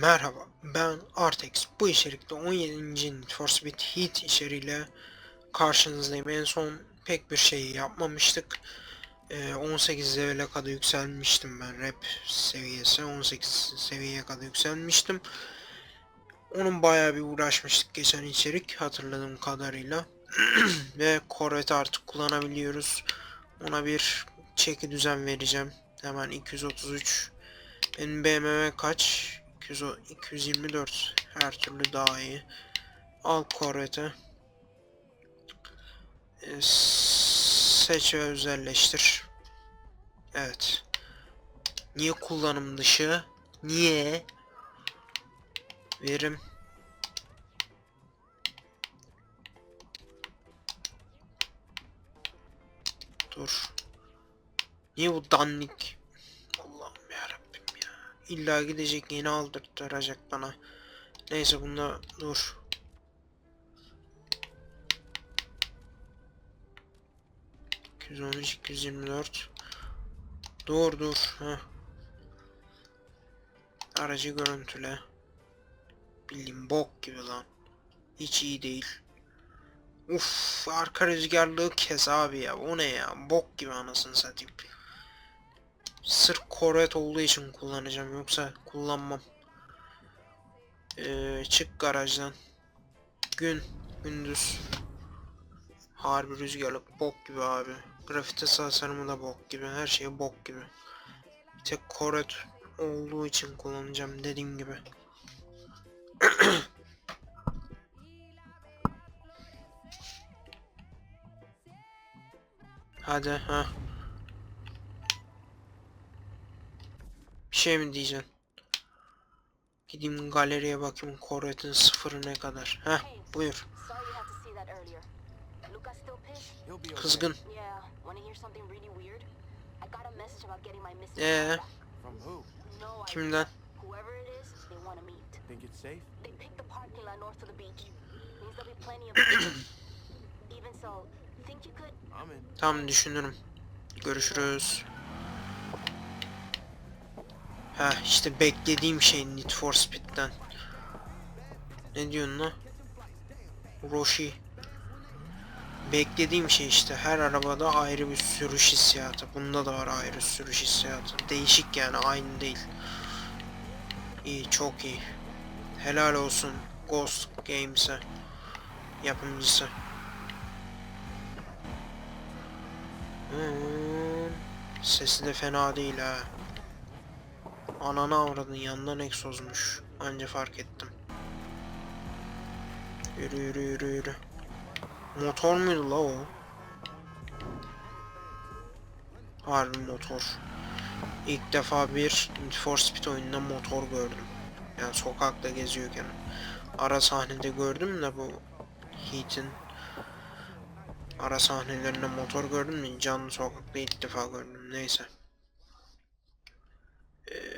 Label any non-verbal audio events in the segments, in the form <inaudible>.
Merhaba, ben Artex. Bu içerikte 17. Need for Speed Heat içeriğiyle karşınızdayım. En son pek bir şey yapmamıştık. Ee, 18 levele kadar yükselmiştim ben rap seviyesi. 18 seviyeye kadar yükselmiştim. Onun bayağı bir uğraşmıştık geçen içerik hatırladığım kadarıyla. <clears throat> Ve Corvette artık kullanabiliyoruz. Ona bir çeki düzen vereceğim. Hemen 233 benim BMW kaç? 200, 224 her türlü daha iyi. Al Corvette'i. Ee, seç ve özelleştir. Evet. Niye kullanım dışı? Niye? Verim. Dur. Niye bu dandik? İlla gidecek yeni aldırtacak bana. Neyse bunda dur. ...213, 224... Dur dur. Heh. Aracı görüntüle. Bildiğin bok gibi lan. Hiç iyi değil. Uf, arka rüzgarlığı kes abi ya. O ne ya? Bok gibi anasını satayım. Sırf Corvette olduğu için kullanacağım. Yoksa kullanmam. Ee, çık garajdan. Gün. Gündüz. Harbi rüzgarlık bok gibi abi. Grafiti tasarımı da bok gibi. Her şey bok gibi. Bir tek Corvette olduğu için kullanacağım dediğim gibi. <coughs> Hadi ha. Şey mi diyeceksin? Gideyim galeriye bakayım Corvette'in sıfırı ne kadar. Heh buyur. Kızgın. Eee? Kimden? <coughs> Tam düşünürüm. Görüşürüz. Ha işte beklediğim şey Need for Speed'den. Ne diyorsun lan? Roshi. Beklediğim şey işte her arabada ayrı bir sürüş hissiyatı. Bunda da var ayrı sürüş hissiyatı. Değişik yani aynı değil. İyi çok iyi. Helal olsun Ghost Games'e. Yapımcısı. Hmm, sesi de fena değil ha. Ananı avradın yandan egzozmuş. Anca fark ettim. Yürü yürü yürü yürü. Motor muydu la o? Harbi motor. İlk defa bir Need for Speed oyununda motor gördüm. Yani sokakta geziyorken. Ara sahnede gördüm de bu Heat'in ara sahnelerinde motor gördüm mü? Canlı sokakta ilk defa gördüm. Neyse. Ee,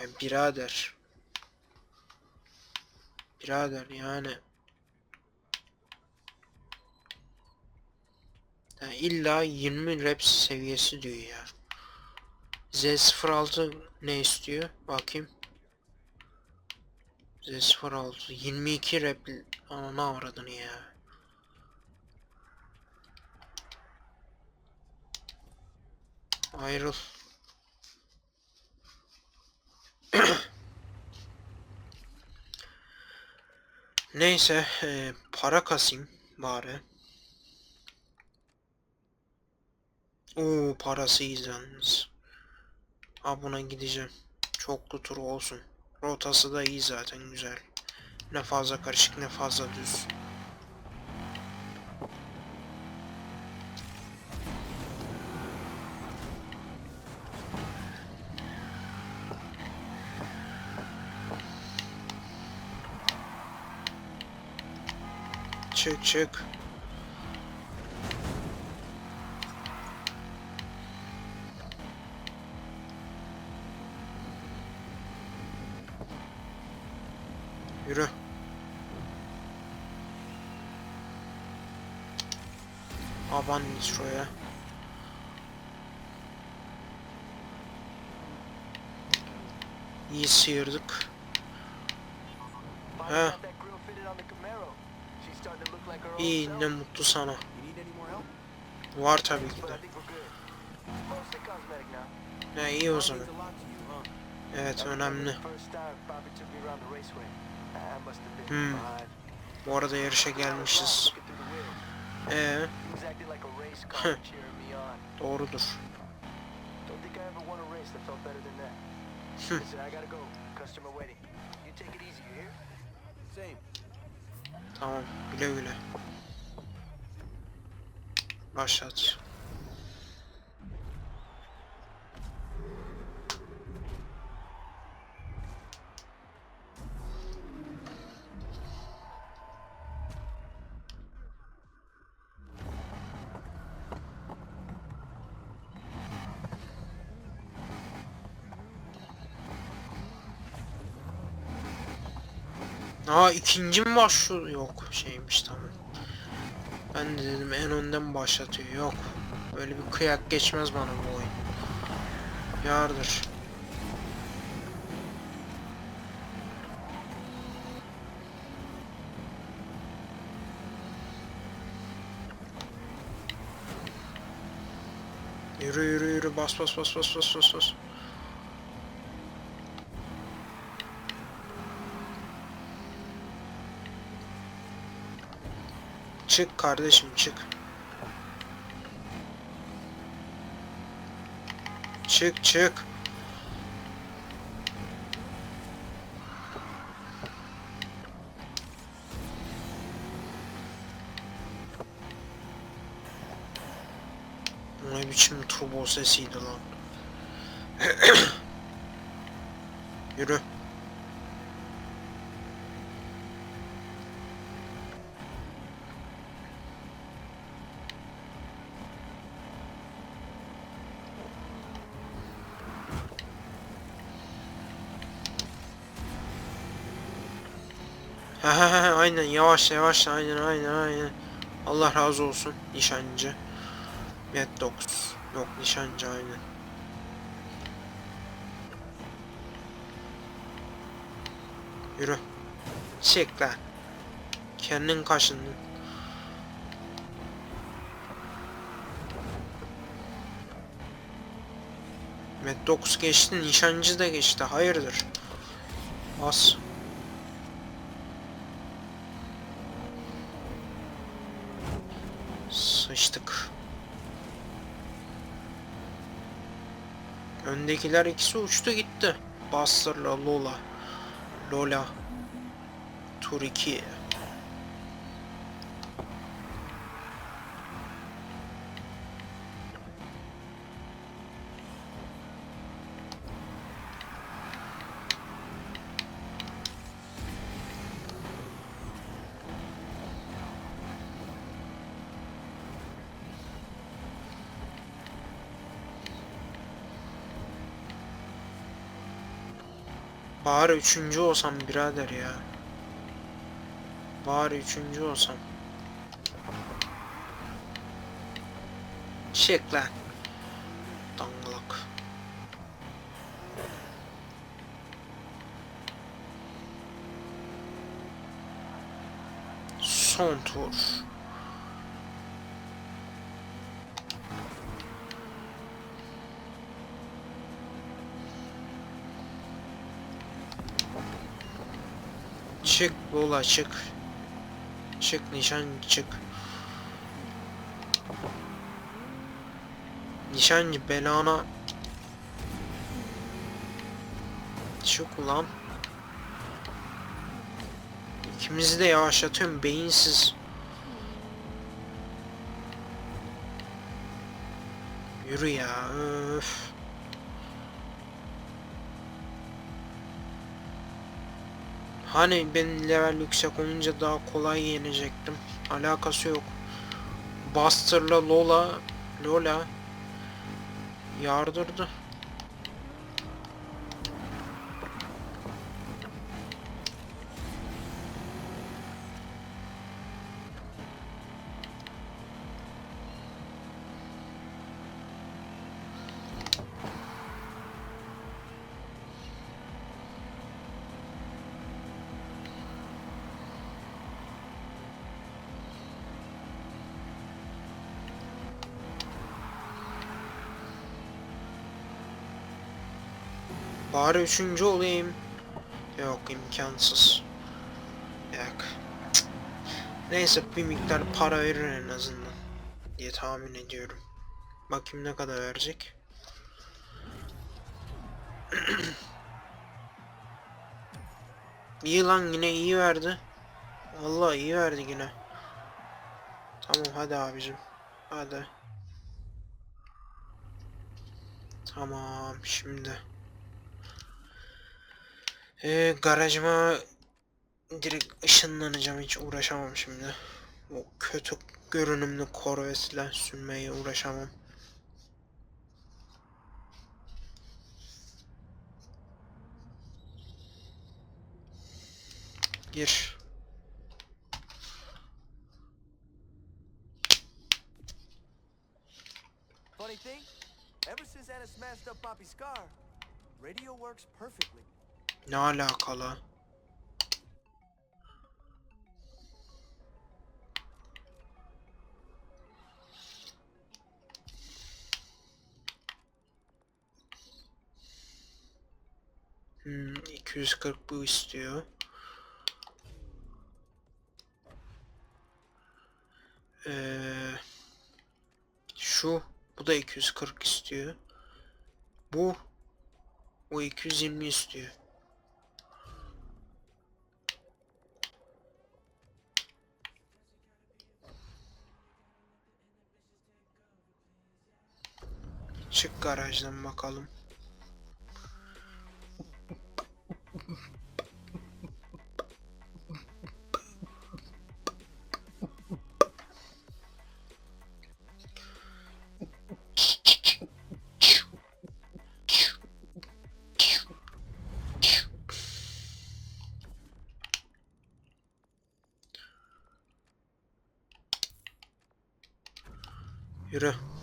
Ya birader Birader yani ya illa 20 reps seviyesi diyor ya. Z06 ne istiyor? Bakayım. Z06 22 rep ne avradını ya. Ayrıl. <coughs> Neyse e, para kasayım bari. Oo parası yalnız. Ha buna gideceğim. Çoklu tur olsun. Rotası da iyi zaten güzel. Ne fazla karışık ne fazla düz. Çık çık. Yürü. Aban Nitro'ya. İyi sıyırdık. Find İyi ne mutlu sana. Var tabii ki de. Ne iyi o zaman. Evet önemli. Hmm. Bu arada yarışa gelmişiz. Ee, doğrudur. Hmm. Tamam güle güle. Başlat. Mi başlıyor? Yok şeymiş tamam. Ben de dedim en önden başlatıyor. Yok. Böyle bir kıyak geçmez bana bu oyun. Yardır. Yürü yürü yürü bas bas bas bas bas bas bas. Çık kardeşim çık. Çık çık. Ne biçim turbo sesiydi lan. <clears throat> Yürü. <laughs> Aynen yavaş yavaş aynen aynen aynen. Allah razı olsun nişancı. Maddox. Yok nişancı aynen. Yürü. Çek lan. Kendin kaşındın. Maddox geçti, nişancı da geçti. Hayırdır? Bas. Öndekiler ikisi uçtu gitti. Buster'la Lola. Lola. Tur 2. Bari üçüncü olsam birader ya. Bari üçüncü olsam. Çek lan. Dangalak. Son tur. Çık Lola çık. Çık nişan çık. Nişancı belana Çık ulan. İkimizi de yavaşlatıyorum beyinsiz. Yürü ya öf. Hani ben level yüksek olunca daha kolay yenecektim. Alakası yok. Buster'la Lola Lola yardırdı. Bari üçüncü olayım. Yok imkansız. Yok. Neyse bir miktar para verir en azından. Diye tahmin ediyorum. Bakayım ne kadar verecek. <clears throat> iyi yine iyi verdi. Vallahi iyi verdi yine. Tamam hadi abicim. Hadi. Tamam şimdi. Ee, garajıma direkt ışınlanacağım hiç uğraşamam şimdi. O kötü görünümlü korvetle sürmeye uğraşamam. Gir. Funny thing, ever since Anna smashed up Poppy's car, radio works perfectly. Ne alakalı? Hmm, 240 bu istiyor. Ee, şu bu da 240 istiyor. Bu o 220 istiyor. Çık garajdan bakalım. Yürü.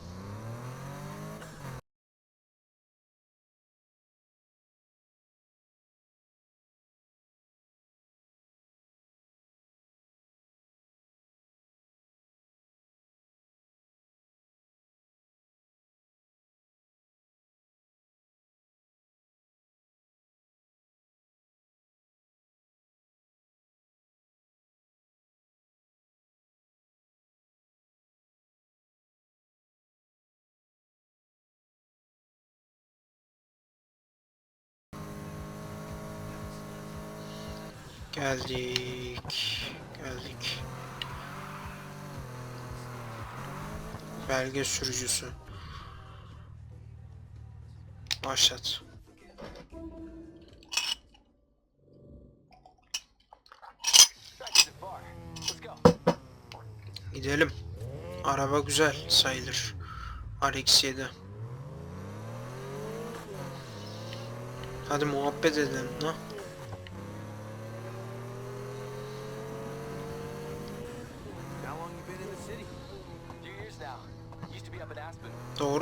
Geldik. Geldik. Belge sürücüsü. Başlat. Gidelim. Araba güzel sayılır. RX-7. Hadi muhabbet edelim ha.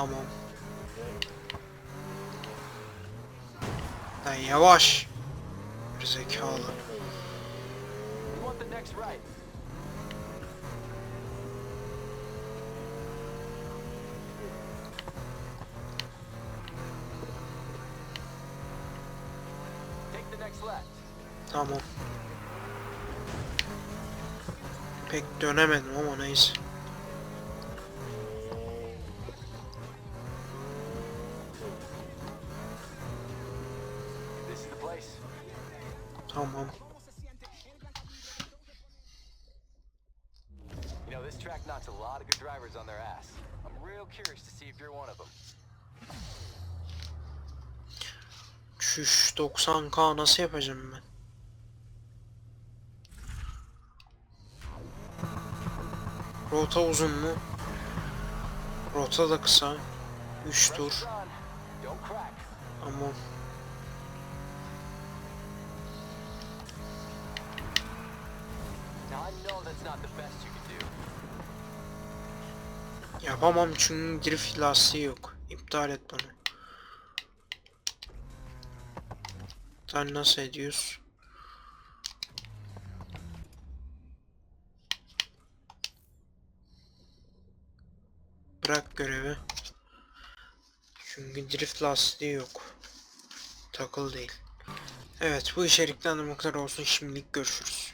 Tamam. Lan yavaş. Bir zekalı. Tamam. Pek dönemedim ama neyse. Track knocks a lot of good drivers on their ass. I'm real curious to see if you're one of them. Çüş 90k nasıl yapacağım ben? Rota uzun mu? Rota da kısa. 3 tur. Run, don't crack. Ama Now I know that's not the best you can. Yapamam çünkü drift lastiği yok. İptal et bunu. Sen nasıl ediyorsun? Bırak görevi. Çünkü drift lastiği yok. Takıl değil. Evet bu içerikten de bu kadar olsun. Şimdilik görüşürüz.